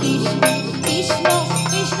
Krishna Krishna Krishna